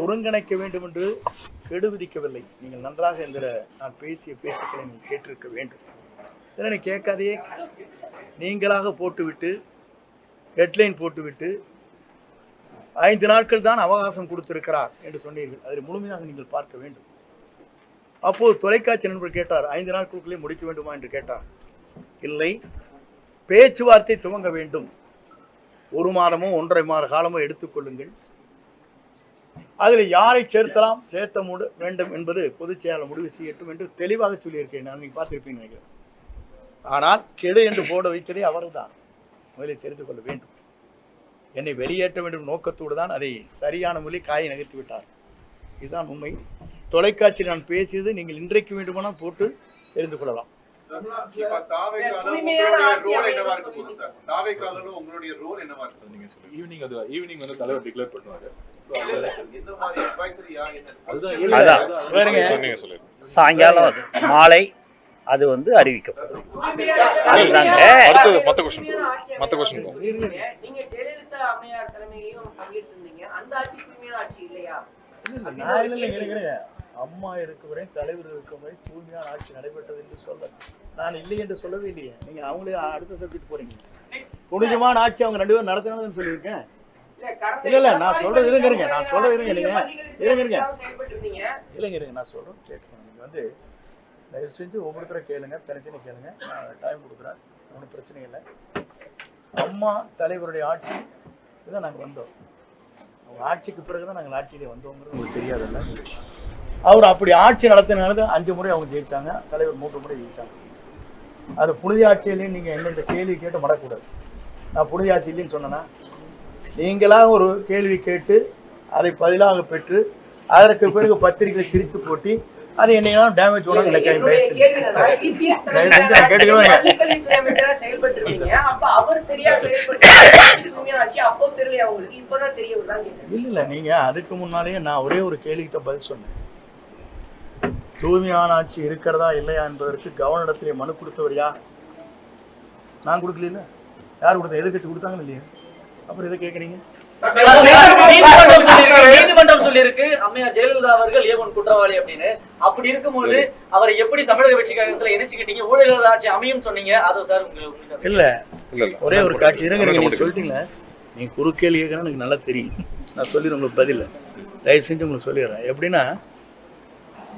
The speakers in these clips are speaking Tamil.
ஒருங்கிணைக்க வேண்டும் என்று கெடு விதிக்கவில்லை. நீங்கள் நன்றாக இந்த நான் பேசிய பேச்சுக்களை நீங்கள் கேட்டிருக்க வேண்டும். இதனை கேட்காதையே நீங்களாக போட்டுவிட்டு ஹெட்லைன் போட்டுவிட்டு ஐந்து நாட்கள் தான் அவகாசம் கொடுத்திருக்கிறார் என்று சொன்னீர்கள். அதில் முழுமையாக நீங்கள் பார்க்க வேண்டும். அப்போது தொலைக்காட்சி நண்பர் கேட்டார் ஐந்து நாட்களுக்குள்ளே முடிக்க வேண்டுமா? என்று கேட்டார். இல்லை. பேச்சுவார்த்தை துவங்க வேண்டும். ஒரு மாதமோ ஒன்றரை மாத காலமோ எடுத்துக்கொள்ளுங்கள் அதில் யாரை சேர்த்தலாம் சேர்த்த முடி வேண்டும் என்பது பொதுச் செயலாளர் முடிவு செய்யட்டும் என்று தெளிவாக சொல்லியிருக்கேன் நான். நீங்கள் பார்த்திருப்பீங்க நினைக்கிறேன். ஆனால் கெடு என்று போட வைத்ததே அவர்தான். முதலில் தெரிந்து கொள்ள வேண்டும். என்னை வெளியேற்ற வேண்டும் நோக்கத்தோடு தான் அதை சரியான மொழி காயை நகர்த்தி விட்டார். இதுதான் உண்மை. தொலைக்காட்சியில் நான் பேசியது நீங்கள் இன்றைக்கு வேண்டுமானால் போட்டு தெரிந்து கொள்ளலாம். ஈவினிங் அது ஈவினிங் வந்து தலைவர் டிக்ளேர் பண்ணுவாரு. சாயங்காலம் மாலை அது வந்து அறிவிக்கப்படும் அதுதாங்க. அடுத்தது மத்த கொஸ்டின் மத்த கொஸ்டின் நீங்க ஜெயலலிதா அம்மையார் தலைமையிலையும் பங்கேற்றிருந்தீங்க. அந்த ஆட்சி தூய்மையான ஆட்சி இல்லையா? நான் இல்லை, இல்லை, இருங்க, இருங்க. அம்மா இருக்கும் வரை தலைவர் இருக்கும் வரை தூய்மையான ஆட்சி நடைபெற்றது என்று சொல்ல நான் இல்லை என்று சொல்லவே இல்லையே. நீங்க அவங்களே அடுத்த சப்ஜெக்ட் போறீங்க. புனிதமான ஆட்சி அவங்க ரெண்டு பேரும் நடத்தினாங்கன்னு சொல்லியிருக்கேன். இல்ல, இல்ல, நான் சொல்றது இருங்க, இருங்க, நான் சொல்றது இருங்க, நீங்க. பள்ளிகளுக்கு இருங்க, இருங்க. இல்லைங்க இருங்க நான் சொல்றேன் கேட்கணும் நீங்க வந்து தயவு செஞ்சு ஒவ்வொருத்தரை கேளுங்க தனித்தனி கேளுங்க. நான் டைம் கொடுக்குறேன். ஒன்றும் பிரச்சனை இல்லை. அம்மா தலைவருடைய ஆட்சி இதான் நாங்கள் வந்தோம். அவங்க ஆட்சிக்கு பிறகு தான் நாங்கள் ஆட்சியிலே வந்தோங்கிறது உங்களுக்கு தெரியாதுல்ல. அவர் அப்படி ஆட்சி நடத்தினால அஞ்சு முறை அவங்க ஜெயிச்சாங்க. தலைவர் மூன்று முறை ஜெயிச்சாங்க. அது புனித ஆட்சியிலையும் நீங்கள் எங்கள்கிட்ட கேள்வி கேட்டு மடக்கூடாது. நான் புனித ஆட்சி இல்லைன்னு சொன்னேன்னா நீங்களாக ஒரு கேள்வி கேட்டு அதை பதிலாக பெற்று அதற்கு பிறகு பத்திரிகை திரித்து போட்டி அது என்னையெல்லாம் டேமேஜ் நான் கேட்டுக்கிறேன். இல்ல இல்ல நீங்க அதுக்கு முன்னாலேயே நான் ஒரே ஒரு கேள்விக்கு பதில் சொன்னேன். தூய்மையான ஆட்சி இருக்கிறதா இல்லையா என்பதற்கு கவர்னரிடத்திலே மனு கொடுத்தவர் யார்? நான் கொடுக்கல யார் கொடுத்தா எதிர்கட்சி கொடுத்தாங்க இல்லையா? அப்புறம் எதை கேட்குறீங்க? நீதிமன்றம் சொல்லியிருக்கு, அம்மையார் ஜெயலலிதா அவர்கள் ஏவன் குற்றவாளி அப்படின்னு. அப்படி இருக்கும்போது அவரை எப்படி தமிழக வெற்றி கழகத்துல இணைச்சுக்கிட்டீங்க? ஊழல் ஆட்சி அமையும் சொன்னீங்க. அது சார் உங்களுக்கு இல்ல. இல்ல இல்ல. ஒரே ஒரு காட்சி இருங்க சொல்லிட்டீங்களே நீங்க குறுக்கேள்வி கேட்கணும் எனக்கு நல்லா தெரியும். நான் சொல்லிடுறேன் உங்களுக்கு பதில். தயவு செஞ்சு உங்களுக்கு சொல்லிடுறேன். எப்படின்னா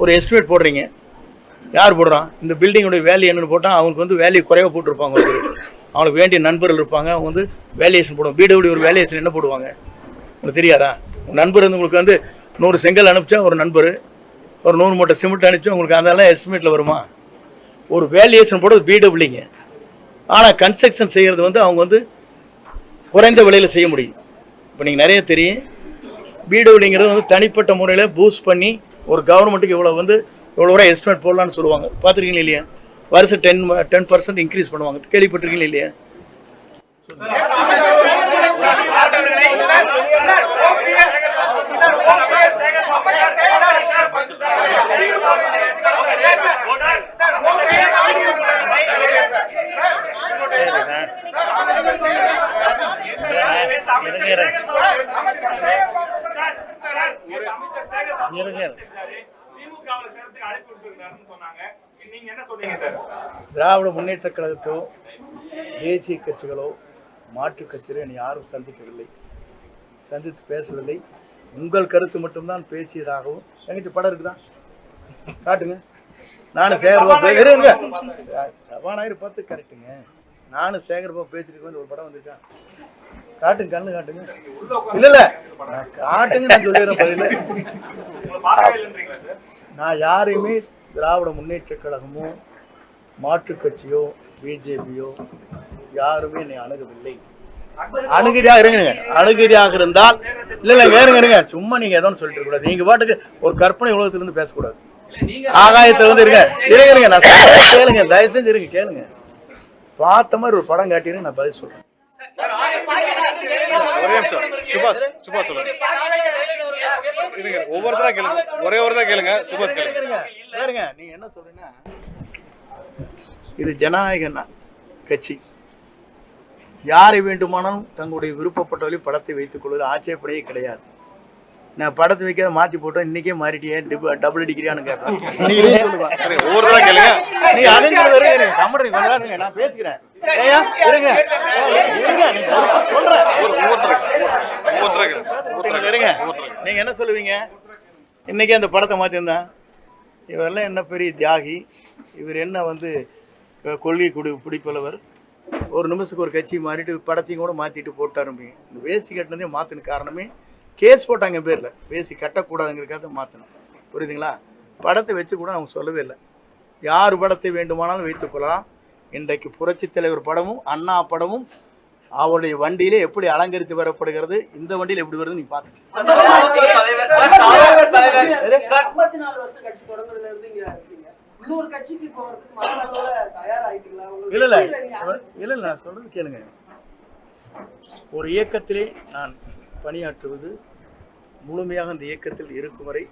ஒரு எஸ்டிமேட் போடுறீங்க. யார் போடுறான்? இந்த பில்டிங்குடைய வேல்யூ என்னென்னு போட்டால் அவங்களுக்கு வந்து வேல்யூ குறைவாக போட்டிருப்பாங்க ஒரு அவங்களுக்கு வேண்டிய நண்பர்கள் இருப்பாங்க. அவங்க வந்து வேல்யூஷன் போடுவாங்க. பிடபிள்யூ ஒரு வேல்யூஷன் என்ன போடுவாங்க? உங்களுக்கு தெரியாதா? நண்பர் வந்து உங்களுக்கு வந்து நூறு செங்கல் அனுப்பிச்சா ஒரு நண்பர். ஒரு நூறு மூட்டை சிமெண்ட் அனுப்பிச்சா உங்களுக்கு அதெல்லாம் எஸ்டிமேட்டில் வருமா? ஒரு வேல்யூஷன் போடுறது பிடபிள்யூங்க ஆனால் கன்ஸ்ட்ரக்ஷன் செய்கிறது வந்து அவங்க வந்து குறைந்த விலையில் செய்ய முடியும். இப்போ நீங்கள் நிறைய தெரியும். பிடபிள்யூங்கிறது வந்து தனிப்பட்ட முறையில் பூஸ்ட் பண்ணி ஒரு கவர்மெண்ட்டுக்கு இவ்வளோ வந்து இவ்வளோ வரை எஸ்டிமேட் போடலான்னு சொல்லுவாங்க. பார்த்துருக்கீங்களா இல்லையா? வருஷம் டென் டென் பர்சன்ட் இன்க்ரீஸ் பண்ணுவாங்க. கேள்விப்பட்டிருக்கீங்களா இல்லையா? திராவிட முன்னேற்ற கழகத்தோ தேசிய கட்சிகளோ மாற்றுக் கட்சிகளோ என்னை யாரும் சந்திக்கவில்லை. சந்தித்து பேசவில்லை. உங்கள் கருத்து மட்டும்தான் பேசியதாகவும் எங்கிட்ட படம் இருக்குதா? காட்டுங்க. நானும் சேகர்பாபு இருங்க. ச- சபாநாயகர் பார்த்து கரெக்டுங்க நானும் சேகர்பாபு பேசிட்டு ஒரு படம் வந்திருக்கா காட்டுங்க கண்ணு காட்டுங்க. இல்ல இல்ல. நான் காட்டுங்க நான் சொல்லிடுறேன் பதில். நான் யாரையுமே திராவிட முன்னேற்ற கழகமோ மாற்று கட்சியோ பிஜேபியோ யாருமே என்னை அணுகவில்லை. அணுகுதியாக இருங்க அணுகுதியாக இருந்தால் இல்ல இல்ல வேறுங்க இருங்க சும்மா நீங்க ஏதோ சொல்லிட்டு கூடாது. நீங்க பாட்டுக்கு ஒரு கற்பனை உலகத்துல இருந்து பேசக்கூடாது. ஆகாயத்துல இருந்து இருங்க. இருங்க இருங்க. நான் கேளுங்க தயவு செஞ்சு இருங்க கேளுங்க. பார்த்த மாதிரி ஒரு படம் காட்டினு நான் பதில் சொல்றேன். ஒரே நிமிஷம். சுபாஷ் சுபாஷ் சொல்லுங்க. இருங்க ஒவ்வொருத்தரா கேளுங்க. ஒரே ஒருத்தரா கேளுங்க. சுபாஷ் கேளுங்க. நீங்க என்ன சொல்றீங்கன்னா இது ஜனநாயக கட்சி. யாரை வேண்டுமானாலும் தங்களுடைய விருப்பப்பட்டவரை படத்தை வைத்துக் கொள்வது ஆட்சேபனையே கிடையாது. நான் படத்தை வைக்காத மாத்தி போட்டோம் இன்னைக்கே மாறிட்டியே டபுள் டிகிரியான்னு கேட்பேன். சொல்லுவா கேளுங்க. நீ நேரம் இருங்க, நான் பேசிக்கிறேன். ஏய்யா, நீங்க என்ன சொல்லுவீங்க? இன்னைக்கு அந்த படத்தை மாத்திருந்தான் இவரெல்லாம் என்ன பெரிய தியாகி? இவர் என்ன வந்து கொள்கை குடி பிடிப்பளவர் ஒரு நிமிஷத்துக்கு ஒரு கட்சி மாறிட்டு படத்தையும் கூட மாத்திட்டு போட்டாரும்பீங்க. இந்த வேஸ்டி கட்டினதே மாத்தின காரணமே கேஸ் போட்டாங்க என் பேர்ல. வேஷ்டி கட்டக்கூடாதுங்கிறதுக்காக மாத்தினேன் புரியுதுங்களா? படத்தை வச்சு கூட அவங்க சொல்லவே இல்லை. யார் படத்தை வேண்டுமானாலும் வைத்துக்கொள்ளலாம் இன்றைக்கு புரட்சி தலைவர் படமும் அண்ணா படமும் அவருடைய வண்டியிலே எப்படி அலங்கரித்து வரப்படுகிறது இந்த வண்டியில எப்படி வருது நீ இருக்கீங்க. உள்ளூர் கட்சிக்கு போறதுக்கு மனதளவுல தயாராயிட்டீங்களா? உங்களுக்கு இல்ல இல்ல. கட்சியில நீங்க? இல்ல இல்ல நான் சொல்றது கேளுங்க. ஒரு இயக்கத்திலே நான் பணியாற்றுவது முழுமையாக அந்த இயக்கத்தில் இருக்கும் வரை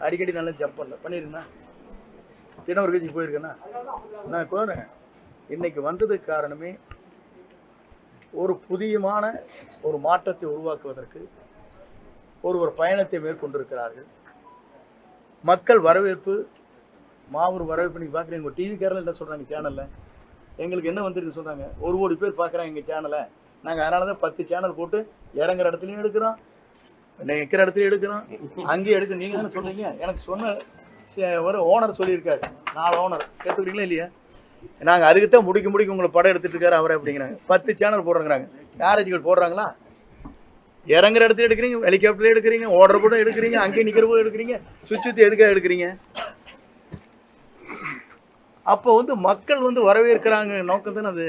அடிக்கடி நல்லா ஜம்ப் பண்ணல. பண்ணிருக்கேன்னா தினம் ஒரு கட்சி போயிருக்கேன்னா நான் கோரேன் இன்னைக்கு வந்ததுக்கு காரணமே ஒரு புதியமான ஒரு மாற்றத்தை உருவாக்குவதற்கு ஒரு ஒரு பயணத்தை மேற்கொண்டிருக்கிறார்கள். மக்கள் வரவேற்பு மாபெரும் வரவேற்பு நீங்க பாக்குறீங்க உங்க டிவி கேரளா என்ன சொல்றாங்க சேனல்ல எங்களுக்கு என்ன வந்திருக்கு சொல்றாங்க. ஒரு கோடி பேர் பாக்குறாங்க எங்க சேனலை நாங்க அதனாலதான் பத்து சேனல் போட்டு இறங்குற இடத்துலயும் எடுக்கிறோம். நிற்கிற இடத்துலயும் எடுக்கிறோம். அங்கேயும் எடுக்க நீங்க தானே சொல்றீங்க? எனக்கு சொன்ன சே- ஒரு ஓனர் சொல்லியிருக்காரு. நாலு ஓனர் கேட்டுக்கிறீங்களா இல்லையா? நாங்கள் அதுக்குத்தான் முடிக்க முடிக்க உங்களை படம் எடுத்துட்டு இருக்காரு அவரை அப்படிங்கிறாங்க. பத்து சேனல் போடுறாங்கிறாங்க. மேரேஜ்கள் போடுறாங்களா? இறங்குற இடத்துல எடுக்கிறீங்க ஹெலிகாப்டர்ல எடுக்கிறீங்க ஓடுற போட எடுக்கிறீங்க அங்கேயே நிற்கிறப்போ எடுக்கிறீங்க சுற்றி எதுக்காக எடுக்கிறீங்க? அப்போ வந்து மக்கள் வந்து வரவேற்கிறாங்க நோக்கம் தானே அது?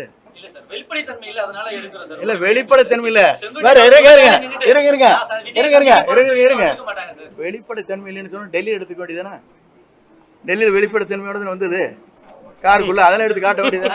இல்ல வெளிப்படைத்தன்மை இல்ல வேற இருங்க இருங்க இருங்க இருங்க இருங்க. இருங்க இருங்க வெளிப்படைத்தன்மை இல்லைன்னு சொன்னா டெல்லி எடுத்துக்க வேண்டியதானே டெல்லியில் வெளிப்படைத்தன்மையோட வந்தது? காருக்குள்ள அதெல்லாம் எடுத்து காட்ட வேண்டியது